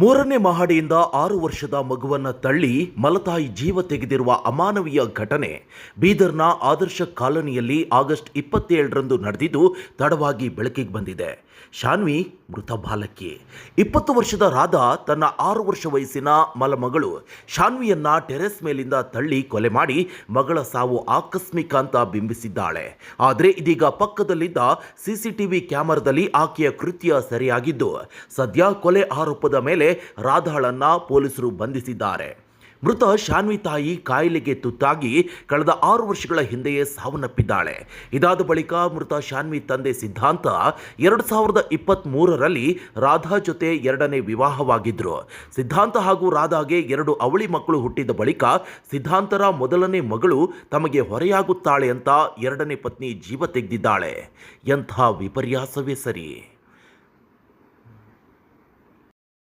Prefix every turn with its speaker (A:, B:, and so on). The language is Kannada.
A: ಮೂರನೇ ಮಹಡಿಯಿಂದ ಆರು ವರ್ಷದ ಮಗುವನ್ನ ತಳ್ಳಿ ಮಲತಾಯಿ ಜೀವ ತೆಗೆದಿರುವ ಅಮಾನವೀಯ ಘಟನೆ ಬೀದರ್ನ ಆದರ್ಶ ಕಾಲೋನಿಯಲ್ಲಿ ಆಗಸ್ಟ್ ಇಪ್ಪತ್ತೇಳರಂದು ನಡೆದಿದ್ದು ತಡವಾಗಿ ಬೆಳಕಿಗೆ ಬಂದಿದೆ. ಶಾನ್ವಿ, ಮೃತ ಬಾಲಕಿ. ಇಪ್ಪತ್ತು ವರ್ಷದ ರಾಧಾ ತನ್ನ ಆರು ವರ್ಷ ವಯಸ್ಸಿನ ಮಲಮಗಳು ಶಾನ್ವಿಯನ್ನ ಟೆರೆಸ್ ಮೇಲಿಂದ ತಳ್ಳಿ ಕೊಲೆ ಮಾಡಿ ಮಗಳ ಸಾವು ಆಕಸ್ಮಿಕ ಅಂತ ಬಿಂಬಿಸಿದ್ದಾಳೆ. ಆದರೆ ಇದೀಗ ಪಕ್ಕದಲ್ಲಿದ್ದ ಸಿಸಿಟಿವಿ ಕ್ಯಾಮೆರಾದಲ್ಲಿ ಆಕೆಯ ಕೃತ್ಯ ಸರಿಯಾಗಿದ್ದು, ಸದ್ಯ ಕೊಲೆ ಆರೋಪದ ಮೇಲೆ ರಾಧಾಳನ್ನ ಪೊಲೀಸರು ಬಂಧಿಸಿದ್ದಾರೆ. ಮೃತ ಶಾನ್ವಿ ತಾಯಿ ಕಾಯಿಲೆಗೆ ತುತ್ತಾಗಿ ಕಳೆದ ಆರು ವರ್ಷಗಳ ಹಿಂದೆಯೇ ಸಾವನ್ನಪ್ಪಿದ್ದಾಳೆ. ಇದಾದ ಬಳಿಕ ಮೃತ ಶಾನ್ವಿ ತಂದೆ ಸಿದ್ಧಾಂತ ಎರಡು ಸಾವಿರದ ಇಪ್ಪತ್ತ್ ಮೂರರಲ್ಲಿ ರಾಧಾ ಜೊತೆ ಎರಡನೇ ವಿವಾಹವಾಗಿದ್ರು. ಸಿದ್ಧಾಂತ ಹಾಗೂ ರಾಧಾಗೆ ಎರಡು ಅವಳಿ ಮಕ್ಕಳು ಹುಟ್ಟಿದ ಬಳಿಕ ಸಿದ್ಧಾಂತರ ಮೊದಲನೇ ಮಗಳು ತಮಗೆ ಹೊರೆಯಾಗುತ್ತಾಳೆ ಅಂತ ಎರಡನೇ ಪತ್ನಿ ಜೀವ ತೆಗೆದಿದ್ದಾಳೆ. ಎಂಥ ವಿಪರ್ಯಾಸವೇ ಸರಿ.